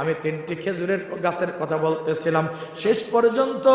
আমি তিনটি খেজুরের গাছের কথা বলতেছিলাম। শেষ পর্যন্ত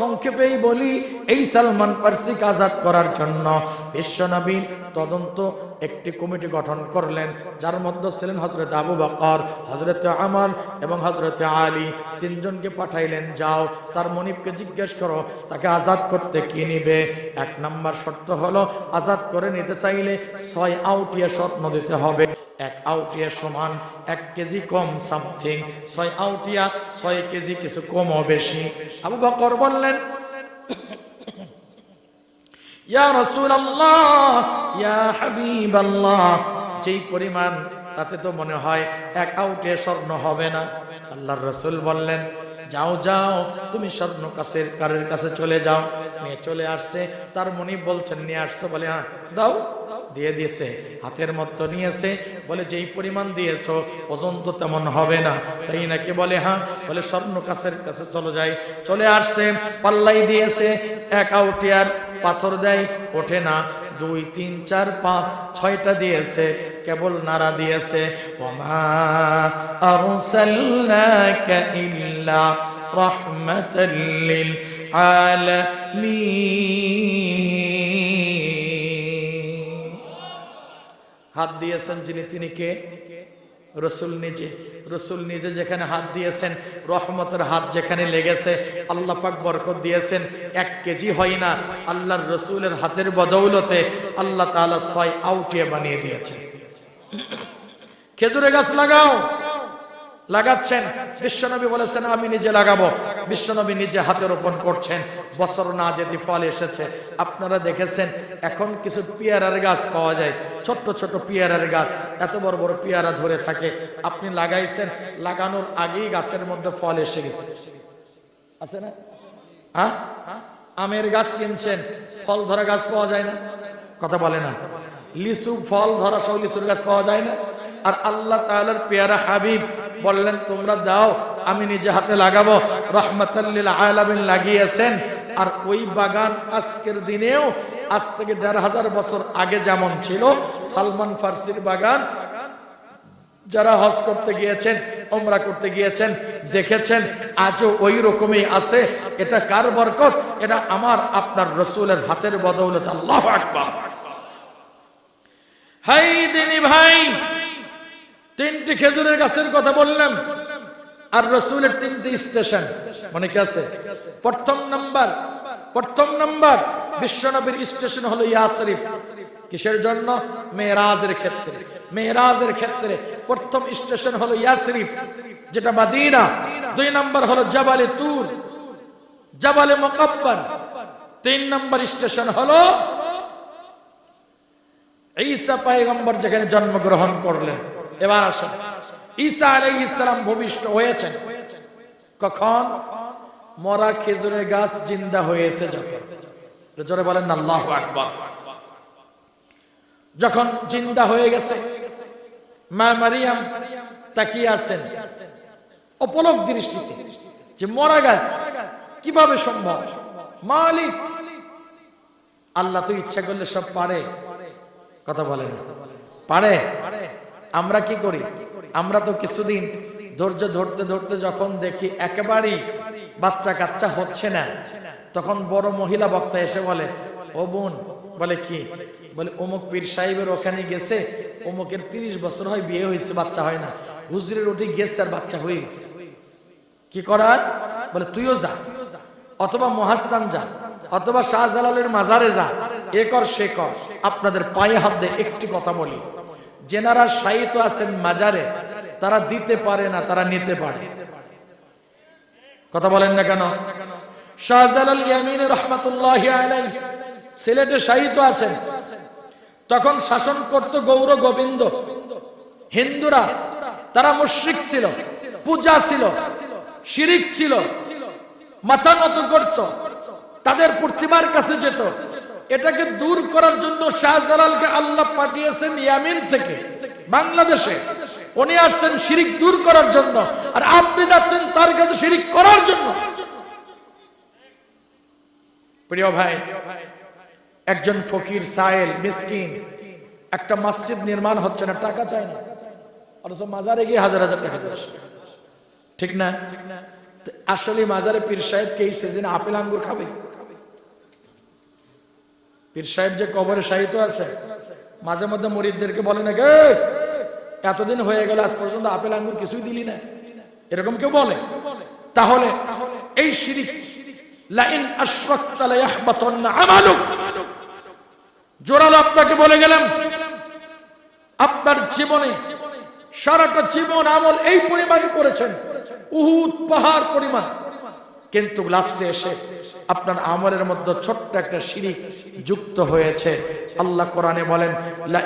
সংক্ষেপেই বলি, এই সালমান ফার্সিকে আজাদ করার জন্য বিশ্বনবী তদন্ত একটি কমিটি গঠন করলেন, যার মধ্যে ছিলেন হজরত আবু বকর হজরত আমর এবং হজরত আলী। তিনজনকে পাঠাইলেন, যাও, তার মনিবকে জিজ্ঞেস করো, তাকে আজাদ করতে কি নিবে? এক নম্বর শর্ত হলো, আজাদ করে নিতে চাইলে ছয় আউটিয়া স্বপ্ন দিতে হবে। এক আউটিয়া সমান এক কেজি কম সামথিং। ছয় আউটিয়া, ছয় কেজি কিছু কম বেশি। আবু বকর বললেন, ইয়া রাসূলুল্লাহ, ইয়া হাবিবাল্লাহ। যেই পরিমাণ তাতে তো মনে হয় এক আউটে স্বর্ণ হবে না। আল্লাহর রসুল বললেন যাও যাও, তুমি স্বর্ণ কাছের কারের কাছে চলে যাও। নিয়ে চলে আসছে, তার মনি বলছেন, নিয়ে আসছো? বলে হ্যাঁ দাও। দিয়ে দিয়েছে, হাতের মতো নিয়েছে, বলে, যেই পরিমাণ দিয়েছ, ওজন তো তেমন হবে না। তাই নাকি বলে হ্যাঁ বলে, স্বর্ণ কাছের কাছে চলে যায় চলে আসছে, পাল্লাই দিয়েছে, এক আউটিয়ার পাথর দেয়, ওঠে না। দুই, তিন, চার, পাঁচ, ছয়টা দিয়েছে, কেবল নাড়া দিয়েছে। ইল্লা হাত দিয়েছেন যিনি, তিনি কে? রসুল নিজে রসুল নিজে যেখানে হাত দিয়েছেন, রহমতের হাত যেখানে লেগেছে, আল্লাহ পাক বরকত দিয়েছেন, এক কেজি হয় না, আল্লাহর রসুলের হাতের বদৌলতে আল্লাহ তালা ছয় আউটিয়ে বানিয়ে দিয়েছেন। খেজুরে গাছ লাগাও, লাগাচ্ছেন, বিশ্বনবী বলেছেন, আমি নিজে লাগাবো। বিশ্বনবী নিজে হাতে রোপণ করছেন। বছর না যেতে ফল এসেছে। আপনারা দেখেছেন, এখন কিছু পেয়ারার গাছ পাওয়া যায়। ছোট্ট ছোট পেয়ারার গাছ, এত বড় বড় পেয়ারা ধরে থাকে। আপনি লাগাইছেন, লাগানোর আগেই গাছের মধ্যে ফল এসে গেছে। আছে না? হ্যাঁ? আমের গাছ কিনছেন, ফল ধরা গাছ পাওয়া যায় না? কথা বলে না। লিচু, ফল ধরা সব লিচুর গাছ পাওয়া যায় না? আর আল্লাহ তাআলার পেয়ারা হাবিব বললেন, তোমরা দাও, আমি নিজে হাতে লাগাবো। রহমতাল্লিল আলামিন লাগিয়েছেন। আর ওই বাগান আজকের দিনেও, আজ থেকে দেড় হাজার বছর আগে যেমন ছিল, সালমান ফার্সির বাগান, যারা হজ করতে গিয়েছেন ওমরা করতে গিয়েছেন, দেখেছেন, আজও ওই রকমই আছে। এটা কার বরকত? এটা আমার, আপনার রসুলের হাতের বদৌলত। আল্লাহ আকবার। হাই দিনী ভাই! তিনটি খেজুরের গাছের কথা বললাম। আর রসুলের তিনটি স্টেশন। মনে কি আছে? প্রথম নাম্বার প্রথম নাম্বার বিশ্বনবীর স্টেশন হলো ইয়াসরিফ কিসের জন্য? মেয়েরাজের ক্ষেত্রে। মেয়েরাজের ক্ষেত্রে প্রথম স্টেশন হলো ইয়াসরিফ যেটা মাদিনা। দুই নাম্বার হলো জাবালে তুর, জাবালে মোকাব্বার। তিন নাম্বার স্টেশন হলো ঈসা পায়গম্বর, যেখানে জন্মগ্রহণ করলেন। এবার আসেন ঈসা আলাই ইসলাম ভূমিষ্ঠ হয়েছেন। কখন? মরা খেজুরের গাছ জিন্দা হয়েছে যখন। জোরে বলেন আল্লাহ আকবার। যখন জিন্দা হয়ে গেছে, মা মারিয়াম তাকিয়ে আছেন অপলক দৃষ্টিতে যে মরা গাছ কীভাবে সম্ভব? মালিক, আল্লাহ তো ইচ্ছা করলে সব পারে। কথা বলে না। পারে? আমরা কি করি? আমরা তো কিছুদিন ধৈর্য ধরতে ধরতে যখন দেখি একেবারেই বাচ্চা কাচ্চা হচ্ছে না, তখন বড় মহিলা বক্তা এসে বলে, ও বোন, বলে কি? বলে, অমুক পীর সাহেবের ওখানে গেছে, অমুকের তিরিশ বছর হয় বিয়ে হয়েছে, বাচ্চা হয় না। হুজুরের উঠে গেছে আর বাচ্চা হয়ে গেছে। কি করার? বলে, তুইও যা, অথবা মহাস্তান যা, অথবা শাহজালালের মাজারে যা, এ কর, সে কর, আপনাদের পায়ে হাত দিয়ে একটি কথা বলি। যেনারা সাহিত্য আছেন মাজারে, তারা দিতে পারে না, তারা নিতে পারে। কথা বলেন না কেন? শাহজালাল আলাই সিলেটে সাহিত্য আছেন। তখন শাসন করত গৌর গোবিন্দ। হিন্দুরা, তারা মুশ্রিক ছিল, পূজা ছিল, শিরিক ছিল, মাথা নত করত। তাদের প্রতিমার কাছে যেত। এটাকে দূর করার জন্য শাহজালালকে আল্লাহ পাঠিয়েছেন ইয়ামিন থেকে, বাংলাদেশে। উনি আসছেন শিরিক দূর করার জন্য, আর আপনি যাচ্ছেন তার কাছে শিরিক করার জন্য। প্রিয় ভাই, একজন ফকির সাহেল মিসকিন, একটা মসজিদ নির্মাণ হচ্ছে না, টাকা চায় না। অথচ মাজারে গিয়ে হাজার হাজার টাকা ঠিক না? আসলে মাজারে পীর সাহেব কে সিজনে আপেল আঙ্গুর খাবে? পীর সাহেব যে কবরে সাহিত্য আছে, মাঝে মধ্যে মরিদদেরকে বলে না গে এতদিন হয়ে গেল, আজ পর্যন্ত আপেল আঙ্গুর কিছুই দিলি না। এরকম কেউ বলে? তাহলে এই শিরিক, লাইন আমালুক। জোরালো আপনাকে বলে গেলাম, আপনার জীবনে সারাটা জীবন আমল এই পরিমাণ করেছেন, উহুদ পাহাড় পরিমাণ। কিন্তু লাস্টে এসে আপনার আমলের মধ্যে ছোট্ট একটা শিরিক যুক্ত হয়েছে। আল্লাহ কোরআনে বলেন লা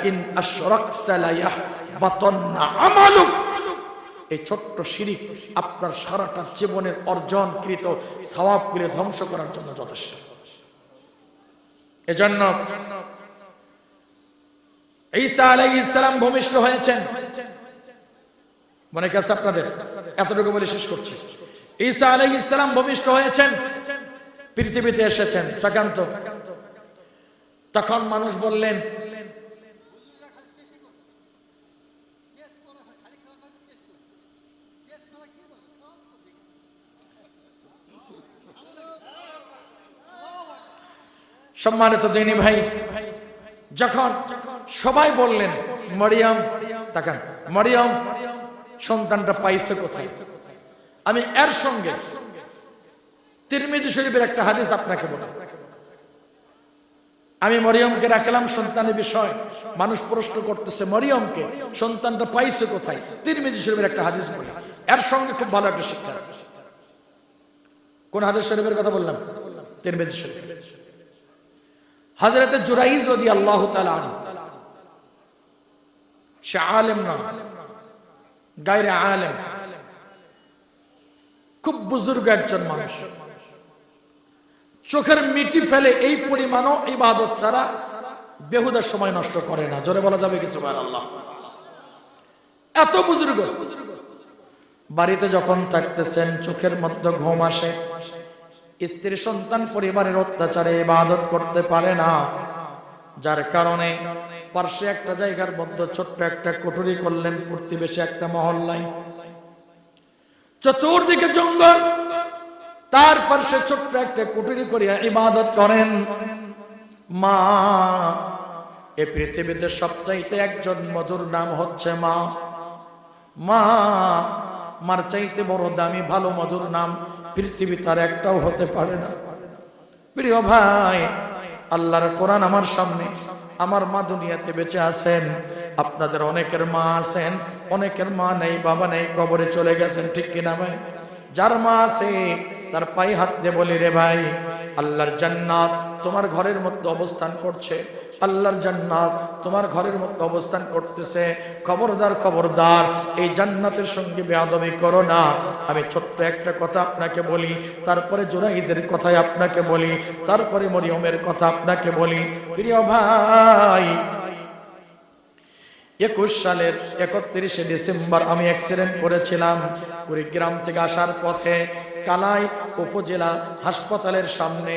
এই ছোট্ট শিরিক আপনার সারাটা জীবনের অর্জনকৃত সওয়াবগুলি ধ্বংস করার জন্য যথেষ্ট। এজন্য ঈসা আলাইহিস সালাম ভূমিষ্ঠ হয়েছেন। মনে কাছে আপনাদের? এতটুকু বলে শেষ করছি। ঈসা আলাইহিস সালাম ভূমিষ্ঠ হয়েছেন। পৃথিবীতে এসেছেন, তাকান্ত। তখন মানুষ বললেন, সম্মানিত দিনী ভাই, যখন সবাই বললেন, মরিয়াম, তাকান, মরিয়ম, সন্তানটা পাইছে কোথায়? আমি এর সঙ্গে তিরমিজি শরীফের একটা হাদিস আপনাকে বলি। আমি মরিয়মকে রাখলাম, সন্তানের বিষয়। মানুষ প্রশ্ন করতেছে, মরিয়মকে, সন্তানটা পাইছে কোথায়? তিরমিজি শরীফের একটা হাদিস বলি। এর সঙ্গে খুব ভালো একটা শিক্ষা আছে। কোন হাদিস শরীফের কথা বললাম? তিরমিজি শরীফ। হজরত জুরাইজ রদি আল্লাহ সে আলেম না, গায়রে আলেম। খুব বুজুর্গ একজন মানুষ। চোখের মিটি ফেলে এই পরিমাণও ইবাদত ছাড়া বেহুদার সময় নষ্ট করে না। জোরে বলা যাবে কিছু আল্লাহ এত বুজুর্গ। বাড়িতে যখন থাকতেছেন, চোখের মধ্যে ঘুম আসে। স্ত্রী, সন্তান, পরিবারের অত্যাচারে ইবাদত করতে পারে না। যার কারণে পার্শ্বে একটা জায়গার মধ্যে ছোট্ট একটা কুঠুরি করলেন, প্রতিবেশী একটা মহল্লায়। চতুর্দিকে জঙ্গল। তার পার্শ্বে ছোট্ট একটা কুঠুরি করিয়া ইবাদত করেন। মা, এ পৃথিবীতে সবচাইতে একজন মধুর নাম হচ্ছে মা। মা, মার চাইতে বড় দামি ভালো মধুর নাম পৃথিবী তার একটাও হতে পারে না। প্রিয় ভাই, আল্লাহর কোরআন আমার সামনে, আমার মা দুনিয়াতে বেঁচে আছেন। আপনাদের অনেকের মা আছেন, অনেকের মা নেই, বাবা নেই, কবরে চলে গেছেন, ঠিক কিনা ভাই? যার মা আছে, তার পায়ে হাত দিয়ে বলি, রে ভাই, আল্লাহর জান্নাত তোমার ঘরের মধ্যে অবস্থান করছে। আল্লাহর জান্নাত তোমার ঘরের মধ্যে অবস্থান করতেছে। খবরদার খবরদার, এই জান্নাতের সঙ্গে বেয়াদবি করো না। আমি ছোট্ট একটা কথা আপনাকে বলি, তারপরে জোরাইদের কথাই আপনাকে বলি, তারপরে মরিয়মের কথা আপনাকে বলি। প্রিয় ভাই একুশ সালের একত্রিশে ডিসেম্বর আমি অ্যাক্সিডেন্ট করেছিলাম। কুড়িগ্রাম থেকে আসার পথে কালাই উপজেলা হাসপাতালের সামনে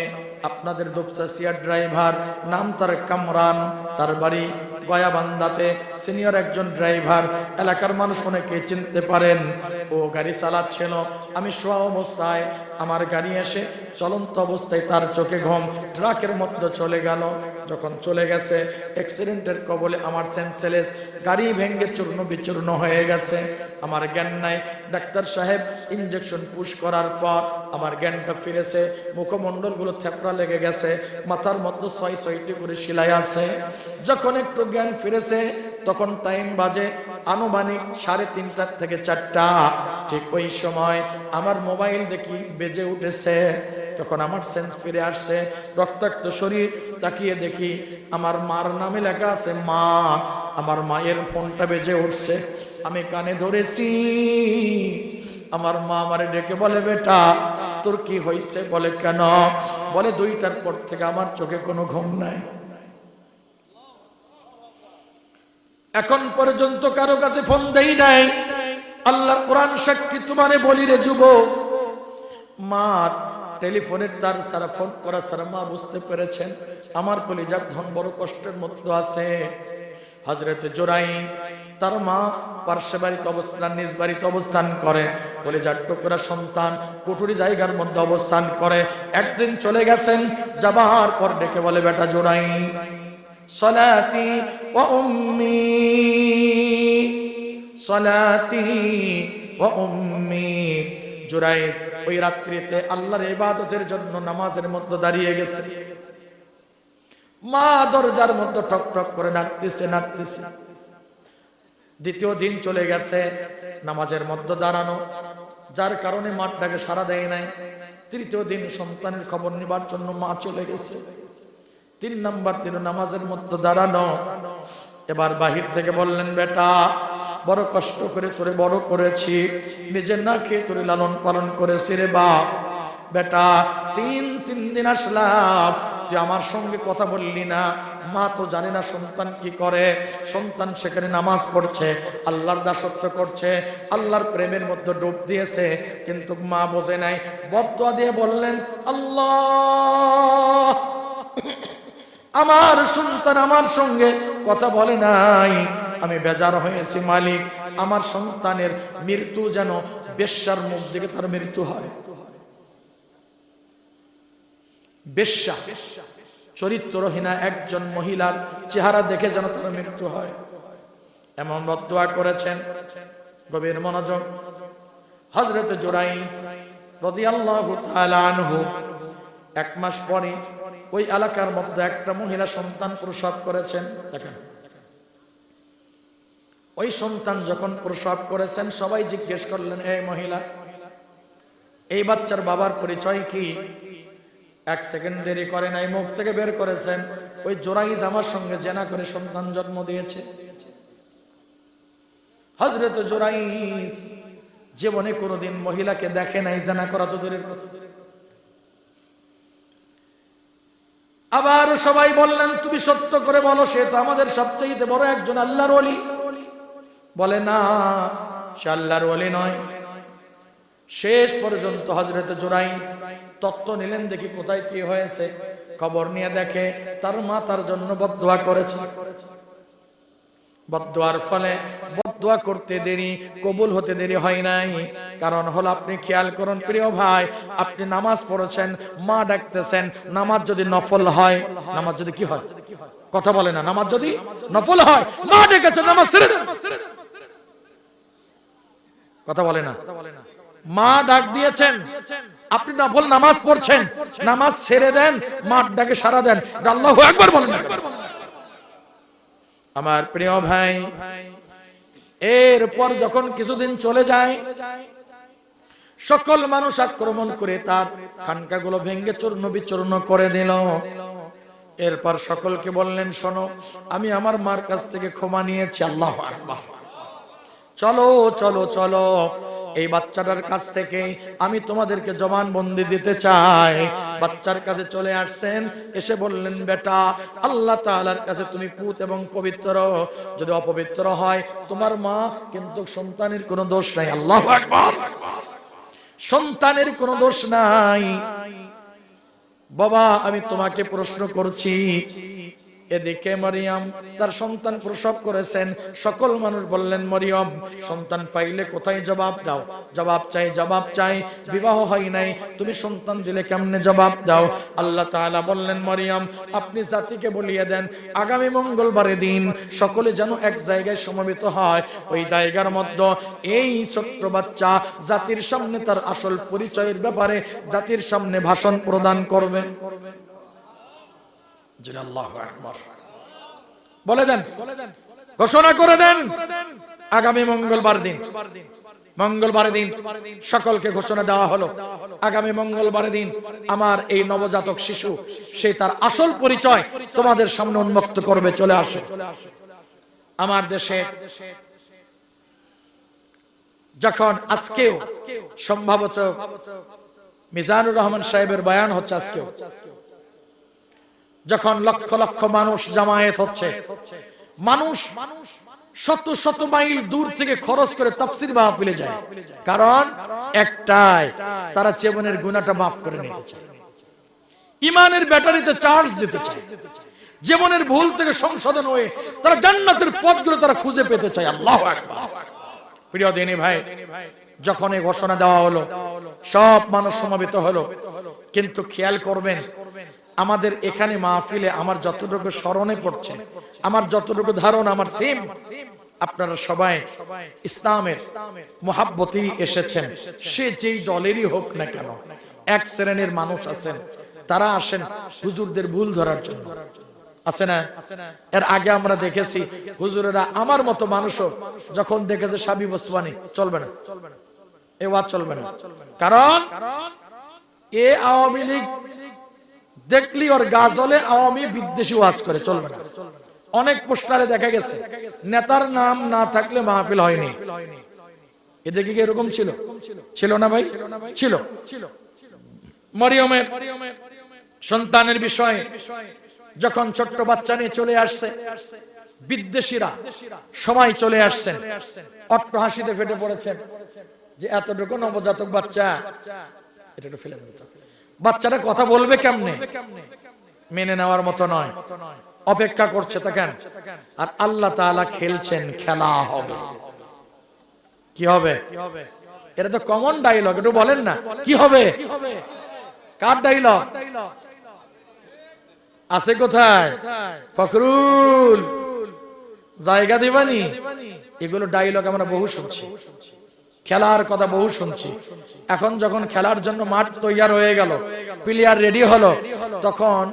আপনাদের দুপসাসিয়ার ড্রাইভার নাম তার কামরান, তার বাড়ি গয়াবান্দাতে সিনিয়র একজন ড্রাইভার, এলাকার মানুষ অনেকে চিনতে পারেন। ও গাড়ি চালাচ্ছিল। আমি শোয়া অবস্থায় আমার গাড়ি এসে চলন্ত অবস্থায় তার চোখে ঘুম, ট্রাকের মধ্যে চলে গেল। যখন চলে গেছে, অ্যাক্সিডেন্টের কবলে আমার সেন্সেলেস গাড়ি ভেঙ্গে চূর্ণ বিচূর্ণ হয়ে গেছে। আমার জ্ঞান নাই। ডাক্তার সাহেব ইঞ্জেকশন পুশ করার পর আমার জ্ঞানটা ফিরেছে। মুখমণ্ডলগুলো থেপড়া লেগে গেছে। মাথার মধ্যে ছয় ছয়টি করে সেলাই আছে। যখন একটু জ্ঞান ফিরেছে, তখন টাইম বাজে আনুমানিক সাড়ে তিনটার থেকে চারটা। ঠিক ওই সময় আমার মোবাইল দেখি বেজে উঠেছে, তখন আমার সেন্স ফিরে আসছে। রক্তাক্ত শরীর তাকিয়ে দেখি আমার মার নামে লেখা আছে, মা, আমার মায়ের ফোনটা বেজে উঠছে, আমি কানে ধরেছি। আমার মা আমারে ডেকে বলে, বেটা, তোর কি হয়েছে? বলে, কেন? বলে, দুইটার পর থেকে আমার চোখে কোনো ঘুম নাই। এখন পর্যন্ত কারও কাছে ফোন দেই নাই। আল্লাহ কোরআন সাক্ষী তোমারে বলি রে যুব। মা, টেলিফোনের তার সারা ফোন করা সারা মা বুঝতে পেরেছেন। আমার কলিজার ধন বড় কষ্টের মধ্যে আছে। হজরত জোরাই তার মা পার্শ্ব বাড়িতে অবস্থান নিজ বাড়িতে অবস্থান করে। বলে যার টুকরা সন্তান কুটুরি জায়গার মধ্যে অবস্থান করে। একদিন চলে গেছেন, যাবার পর ডেকে বলে, বেটা জোড়াই উম্মি, সলাতি ও উম্মি। জুরাই ওই রাত্রিতে আল্লাহর ইবাদতের জন্য নামাজের মধ্যে দাঁড়িয়ে গেছে। মা দরজার মধ্যে ঠক ঠক করে নাচতেছে নাচতেছে দ্বিতীয় দিন চলে গেছে, নামাজের মধ্যে দাঁড়ানো। যার কারণে মাঠটাকে সারা দেয় নাই। তৃতীয় দিন সন্তানের খবর নিবার জন্য মা চলে গেছে। তিন নাম্বার দিন নামাজের মধ্যে দাঁড়ানো। এবার বাহির থেকে বললেন, বেটা, বড় কষ্ট করে তোরে বড় করেছি, নিজের না খেয়ে তোরে লালন পালন করেছি রে বাপ। বেটা, তিন তিন দিন আসলাম যে আমার সঙ্গে কথা বললি না। মা তো জানে না সন্তান কি করে, সন্তান সেখানে নামাজ পড়ছে, আল্লাহর দাসত্ব করছে, আল্লাহর প্রেমের মধ্যে ডুব দিয়েছে, কিন্তু মা বোঝে নাই। বদয়া দিয়ে বললেন, আল্লাহ আমার সন্তান আমার সঙ্গে কথা বলে নাই। আমি বেজার হয়েছি, মালিক। আমার সন্তানের মৃত্যু যেন বেশ্যার মুখ থেকে তার মৃত্যু হয়। বেশ্যা, চরিত্রহীনা একজন মহিলার চেহারা দেখে যেন তার মৃত্যু হয়। এমন বদুয়া করেছেন। গভীর মনোযোগ। হজরত জোরাইস রাদিয়াল্লাহু এক মাস পরে ওই এলাকার মধ্যে একটা মহিলা সন্তান প্রসব করেছেন। দেখেন। ওই সন্তান যখন প্রসব করেছেন, সবাই জিজ্ঞেস করলেন এই মহিলা, এই বাচ্চার বাবার পরিচয় কি? এক সেকেন্ড দেরি করে নাই, মুখ থেকে বের করেছেন। ওই জোরাইজ আমার সঙ্গে জেনা করে সন্তান জন্ম দিয়েছে। হজরত জোরাইজ জীবনে কোনোদিন মহিলাকে দেখে নাই, জানা করা তো দূরের কথা। আবার সবাই বললেন, তুমি সত্য করে বলো, সে তো আমাদের সবচেয়ে বড় একজন আল্লাহর ওলি। বলে, না, সে আল্লাহর ওলি নয়। শেষ পর্যন্ত হজরত জোরাই তত্ত্ব নিলেন, দেখি কোথায় কি হয়েছে। খবর নিয়ে দেখে, তার মা তার জন্য বদুয়া করেছে। বদুয়ার ফলে বদুয়া করতে দেরি, কবুল হতে দেরি হয় নাই। কারণ হলো আপনি খেয়াল করুন প্রিয় ভাই, আপনি নামাজ পড়েছেন, মা ডাকতেছেন, নামাজ যদি নফল হয়, নামাজ যদি কি হয়? কথা বলে না, নামাজ যদি নফল হয়, মা ডেকেছে, নামাজ ছেড়ে দেন। কথা বলে না। মা ডাক দিয়েছেন, আপনি নফল নামাজ পড়ছেন, নামাজ ছেড়ে দেন মা ডাকে সারা দেন। আল্লাহ একবার বলেন। আমার প্রিয় ভাই এরপর যখন কিছুদিন চলে যায়, সকল মানুষ আক্রমণ করে তার খানকাগুলো ভেঙ্গে চূর্ণ বিচূর্ণ করে দিল। এরপর সকলকে বললেন, শোনো, আমি আমার মার কাছ থেকে ক্ষমা নিয়েছি, আল্লাহ চলো চলো চলো, এই বাচ্চাটার কাছ থেকে আমি তোমাদেরকে জবান বন্দি দিতে চাই। বাচ্চার কাছে চলে আসছেন, এসে বললেন, বেটা, আল্লাহ তালার কাছে তুমি পুত এবং পবিত্র। যদি অপবিত্র হয়, তোমার মা কিন্তু সন্তানের কোনো দোষ নাই। আল্লাহ সন্তানের কোনো দোষ নাই। বাবা, আমি তোমাকে প্রশ্ন করছি এদিকে মরিয়াম তার সন্তান প্রসব করেছেন। সকল মানুষ বললেন, মরিয়ম, সন্তান পাইলে কোথায় জবাব দাও? জবাব চাই জবাব চাই। বিবাহ হয় নাই, তুমি সন্তান দিলে কেমনে জবাব দাও? আল্লাহ তাআলা বললেন, মরিয়ম, আপনি জাতিকে বলিয়ে দেন, আগামী মঙ্গলবারের দিন সকলে যেন এক জায়গায় সমবেত হয়। ওই জায়গার মধ্যে এই ছোট্ট বাচ্চা জাতির সামনে তার আসল পরিচয়ের ব্যাপারে জাতির সামনে ভাষণ প্রদান বলে দেন। ঘোষণা করে দেন। আগামী মঙ্গলবার দিন। মঙ্গলবার দিন সকলকে ঘোষণা দেওয়া হলো। আগামী মঙ্গলবার দিন আমার এই নবজাতক শিশু, সে তার আসল পরিচয় তোমাদের সামনে উন্মুক্ত করবে, চলে আসে। আমার দেশে যখন আজকেও সম্ভবত মিজানুর রহমান সাহেবের বয়ান হচ্ছে আজকেও যখন লক্ষ লক্ষ মানুষ জামায়াত হচ্ছে, মানুষ শত শত মাইল দূর থেকে খরচ করে তফসির মাহফিলে যায়। কারণ একটাই, তারা জীবনের গুণাটা মাফ করে নিতে চায়। ইমানের ব্যাটারিতে চার্জ দিতে চায়। জীবনের ভুল থেকে সংশোধন হয়ে তারা জান্নাতের পথগুলো তারা খুঁজে পেতে চায়। আল্লাহ প্রিয় দিনী ভাই, যখন এই ঘোষণা দেওয়া হলো, সব মানুষ সমাবেত হলো। কিন্তু খেয়াল করবেন আমাদের এখানে মাহফিলে আমার যতটুকু স্মরণে পড়ছে, আমার যতটুকু ধারণ, আমার থিম আপনারা সবাই ইসলামের মোহাব্বতেই এসেছেন। সে যেই দলেরই হোক না কেন, এক শ্রেণির মানুষ আছেন, তারা আসেন হুজুরদের ভুল ধরার জন্য। আছে না? এর আগে আমরা দেখেছি হুজুরেরা আমার মতো মানুষও যখন দেখেছে সাবি বসবানি চলবে না। এ ওয়াজ চলবে না। কারণ এ আওয়ামী লীগ দেখলি ওর গাজলে আওয়ামী বিদ্বেষী ওয়াজ করে, চলবে না। অনেক পোস্টারে দেখা গেছে, নেতার নাম না থাকলে মাহফিল হয়নি। এদিকে কি এরকম ছিল? ছিল না ভাই? ছিল। মরিয়মের সন্তানের বিষয়ে যখন ছোট্ট বাচ্চা নিয়ে চলে আসছে, বিদ্বেষীরা সবাই চলে আসছেন। অট্ট হাসিতে ফেটে পড়েছেন যে, এতটুকু নবজাতক বাচ্চা এটা একটু ফেলে দিতে বাচ্চারা কথা বলবে কেমনে? মেনে নেওয়ার মতো নয়। অপেক্ষা করছে দেখেন আর আল্লাহ তাআলা খেলছেন, খেলা হবে। কি হবে? এটা তো কমন ডায়লগ একটু বলেন না। কি হবে? কার ডায়লগ আছে কোথায়? ফখরুল। জায়গা দিবানি? এগুলো ডায়লগ আমরা বহু শুনছি। খেলার কথা বহু শুনছি। এখন যখন খেলার জন্য মাঠ তৈয়ার হয়ে গেল প্লেয়ার রেডি হলো, তখন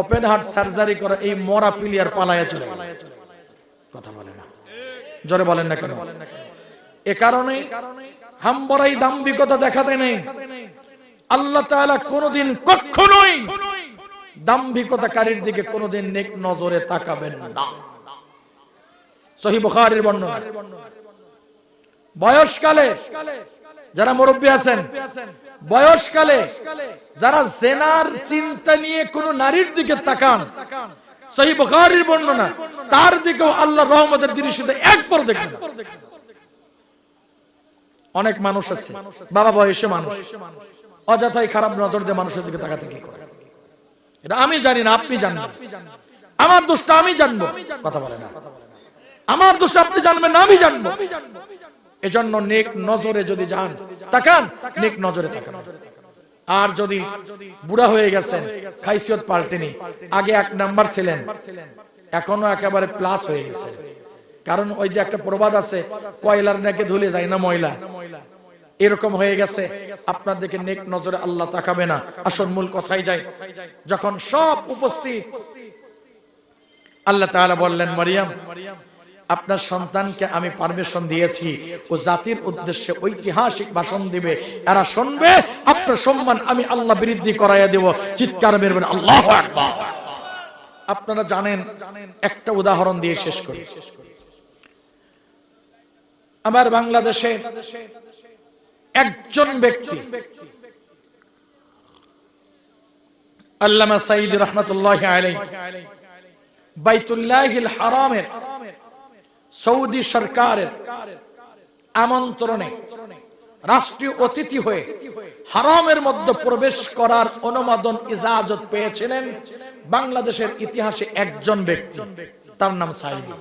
ওপেন হার্ট সার্জারি করে এই মরা প্লেয়ার পালায়া চলে। কথা বলে না। জোরে বলেন না কেন? এ কারণে হাম্বরাই দাম্ভিকতা দেখাতে নেই। আল্লাহ তাআলা কোনোদিন কখনোই দাম্ভিকতাকারীর দিকে কোনোদিন নেক নজরে তাকাবেন না। সহি বুখারীর বর্ণনা। বয়সকালে যারা মুরব্বী আছেন, বয়সকালে যারা জেনার চিন্তা নিয়ে কোন নারীর দিকে তাকান, সহি বুখারীর বর্ণনা, তার দিকেও আল্লাহ রহমতের দৃষ্টিতে একবার দেখবেন অনেক মানুষ আছে, বাবা বয়সে মানুষ, অযথাই খারাপ নজর দিয়ে মানুষের দিকে তাকাতে কি করে? এটা আমি জানি না, আপনি জানবেন আমার দোষটা আমি জানব, কথা বলে না। আমার দোষ আপনি জানবেন না, আমি জানব। এজন্য নেক নজরে যদি যান, তাকান, নেক নজরে তাকান। আর যদি বুড়া হয়ে গেছেন, খাইসিয়ত পাল্টেনি। আগে এক নাম্বার ছিলেন, এখনও একেবারে প্লাস হয়ে গেছে। কারণ ওই যে একটা প্রবাদ আছে, কয়লার নাকি ধুলে যায় না ময়লা? এরকম হয়ে গেছে, আপনার দিকে নেক নজরে আল্লাহ তাকাবে না। আসল মূল কথাই যায়, যখন সব উপস্থিত, আল্লাহ তাআলা বললেন, মারিয়াম আপনার সন্তানকে আমি পারমিশন দিয়েছি। ও জাতির উদ্দেশ্যে ঐতিহাসিক ভাষণ দিবে। এরা শুনবে, আপনার সম্মান আমি আল্লাহ বৃদ্ধি করাইয়া দেব। চিৎকার মেরবেন, আল্লাহ আপনারা জানেন, একটা উদাহরণ দিয়ে শেষ করি। আমার বাংলাদেশে একজন ব্যক্তি, আল্লামা সাইদ রহমতুল্লাহ আলাই বাইতুল্লাহিল হারামের সৌদি সরকারের আমন্ত্রণে রাষ্ট্রীয় অতিথি হয়ে হারামের মধ্যে প্রবেশ করার অনুমোদন ইজাজত পেয়েছিলেন বাংলাদেশের ইতিহাসে একজন ব্যক্তি। তার নাম সাইদি।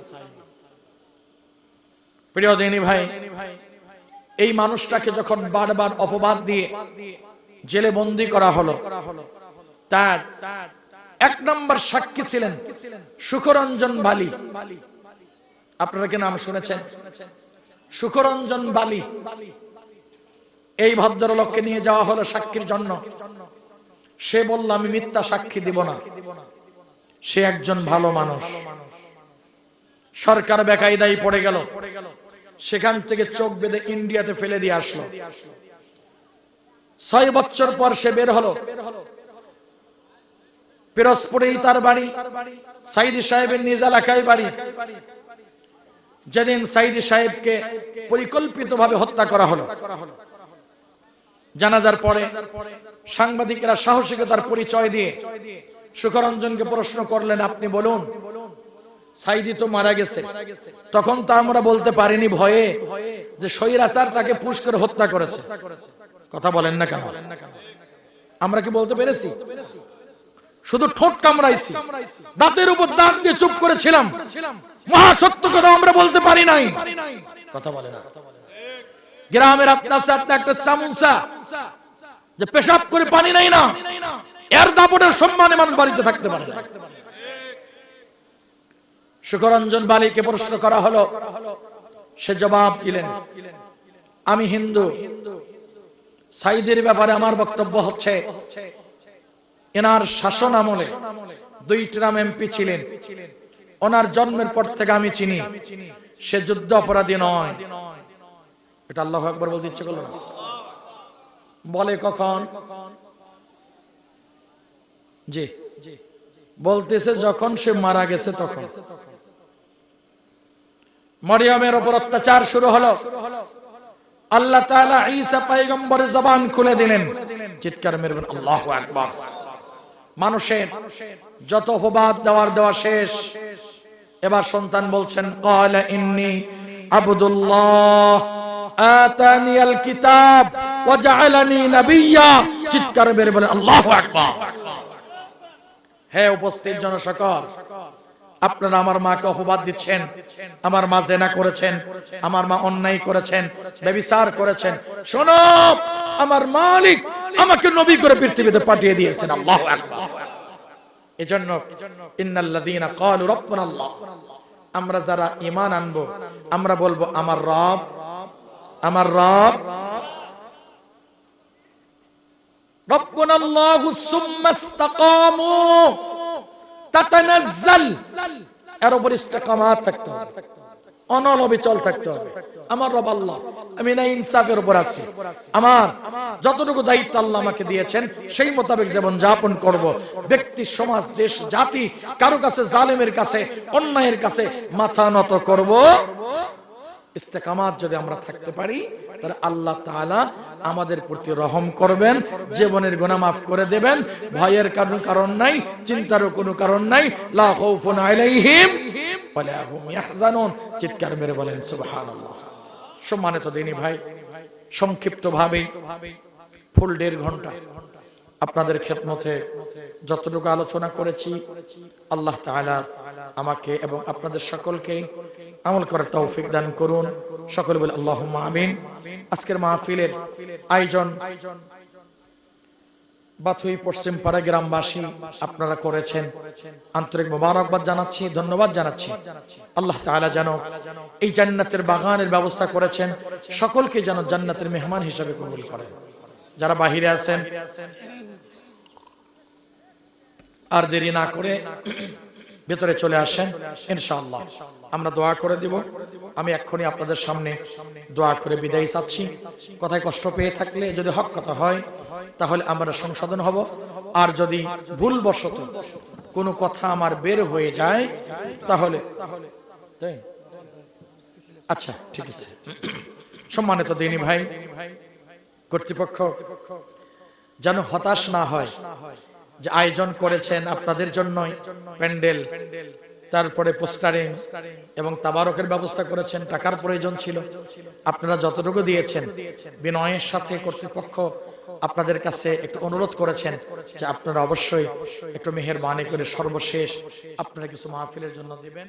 প্রিয় দিনী ভাই, এই মানুষটাকে যখন বারবার অপবাদ দিয়ে জেলে বন্দি করা হলো, তার এক নম্বর সাক্ষী ছিলেন সুখরঞ্জন বালি। আপনারা কি নাম শুনেছেন? সুখরঞ্জন বালি। এই ভদ্রলোককে নিয়ে যাওয়া হলো সাক্ষীর জন্য। সে বলল, আমি মিথ্যা সাক্ষী দিব না। সে একজন ভালো মানুষ। সরকার বেকায়দায় পড়ে গেল। সেখান থেকে চোখ বেঁধে ইন্ডিয়াতে ফেলে দিয়ে আসলো। ছয় বছর পর সে বের হলো। পিরোজপুরেই তার বাড়ি, সাইদি সাহেবের নিজ এলাকায় বাড়ি। যেদিন সাইদি সাহেবকে পরিকল্পিতভাবে হত্যা করা হলো। জানাজার পরে সাংবাদিকরা সাহসিকতার পরিচয় দিয়ে সুখরঞ্জনকে প্রশ্ন করলেন, আপনি বলুন, সাইদি তো মারা গেছে। তখন তো আমরা বলতে পারিনি ভয়ে যে সৈরাচার তাকে পুশ করে হত্যা করেছে। কথা বলেন না কেন? আমরা কি বলতে পেরেছি? শুধু ঠোঁট কামড়াইছি। দাঁতের উপর দাঁত দিয়ে চুপ করেছিলাম। মহা সত্য কথা আমরা বলতে পারি নাই। কথা বলে না। গ্রামের আপনার সাথে একটা চামুচা, যে পেশাব করে পানি নাই না। এর দাপটের সম্মানে মানুষ বাড়িতে থাকতে পারে না। সুখরঞ্জন বালিকে প্রশ্ন করা হলো, সে জবাব দিলেন, আমি হিন্দু। সাইদের ব্যাপারে আমার বক্তব্য হচ্ছে এনার শাসন আমলে দুই ট্রাম এমপি ছিলেন। ওনার জন্মের পর থেকে আমি চিনি। সে যুদ্ধ অপরাধী নয়। এটা আল্লাহ একবার বলতে ইচ্ছে করল না? বলে কখন? জি। বলতেছে যখন সে মারা গেছে তখন। মরিয়মের ওপর অত্যাচার শুরু হলো। আল্লাহ তাআলা ঈসা পয়গম্বরের জবান খুলে দিলেন। চিৎকার মেরবেন আল্লাহু আকবার। মানুষের যত অপবাদ, দেওয়ার দেওয়া শেষ। এবার সন্তান বলছেন কয়লা ইন্নী আবদুল্লাহ আতানিয়াল কিতাব ওয়া জাআলানি নাবিয়্যা। চিৎকার মেরে বলে, আল্লাহু আকবার। হে উপস্থিত জনসকল আপনারা আমার মাকে অপবাদ দিচ্ছেন, আমার মা জেনা করেছেন, আমার মা অন্যায় করেছেন, ব্যবিচার করেছেন। শোন, আমার মালিক আমাকে নবী করে পৃথিবীতে পাঠিয়ে দিয়েছেন, আল্লাহ আল্লাহ। আমরা যারা আনব, আমরা বলব, আমার রব আমার রব। রব্বানাল্লাহু উপর আছি। আমার যতটুকু দায়িত্ব আমাকে দিয়েছেন, সেই মোতাবেক যেমন যাপন ব্যক্তি, সমাজ, দেশ, জাতি, কারও কাছে জালেমের কাছে, অন্যায়ের কাছে মাথা নত করব। ইস্তেকামাত যদি আমরা থাকতে পারি আল্লাহ তালা আমাদের প্রতি রহম করবেন, জীবনের গোনা মাফ করে দেবেন। ভয়ের কারণ কারণ নাই, চিন্তারও কোনো কারণ নাই। লা চিৎকার মেরে বলেন সম্মানিত দিনী ভাই সংক্ষিপ্ত ভাবে ফুল দেড় ঘণ্টা। আপনাদের খেদমতে যতটুকু আলোচনা করেছি, আল্লাহ তাআলা আমাকে এবং আপনাদের সকলকে আমল করার তৌফিক দান করুন। সকলে বলে আল্লাহুম্মা আমিন। আজকের মাহফিলের আয়োজন বাথুই পশ্চিম পাড়া গ্রামবাসী আপনারা করেছেন। আন্তরিক মোবারকবাদ জানাচ্ছি, ধন্যবাদ জানাচ্ছি। আল্লাহ তাআলা যেন এই জান্নাতের বাগানের ব্যবস্থা করেছেন, সকলকে যেন জান্নাতের মেহমান হিসেবে কবুল করেন। যারা বাহিরে আছেন আর দেরি না করে ভেতরে চলে আসেন, ইনশাআল্লাহ। আমরা দোয়া করে দিব। আমি এক্ষুনি আপনাদের সামনে দোয়া করে বিদায় চাচ্ছি। কথায় কষ্ট পেয়ে থাকলে যদি হক কথা হয়, তাহলে আমরা সংশোধন হব। আর যদি ভুলবশত কোনো কথা আমার বের হয়ে যায়, তাহলে আচ্ছা ঠিক আছে। সম্মানিত দিনী ভাই, কর্তৃপক্ষ, যেন হতাশ না হয় যে আয়োজন করেছেন আপনাদের জন্যই প্যান্ডেল, তারপরে পোস্টারিং এবং তাবারকের ব্যবস্থা করেছেন, টাকার প্রয়োজন ছিল। আপনারা যতটুকু দিয়েছেন, বিনয়ের সাথে কর্তৃপক্ষ আপনাদের কাছে একটু অনুরোধ করেছেন যে আপনারা অবশ্যই একটু মেহের মানে করে সর্বশেষ আপনারা কিছু মাহফিলের জন্য দিবেন।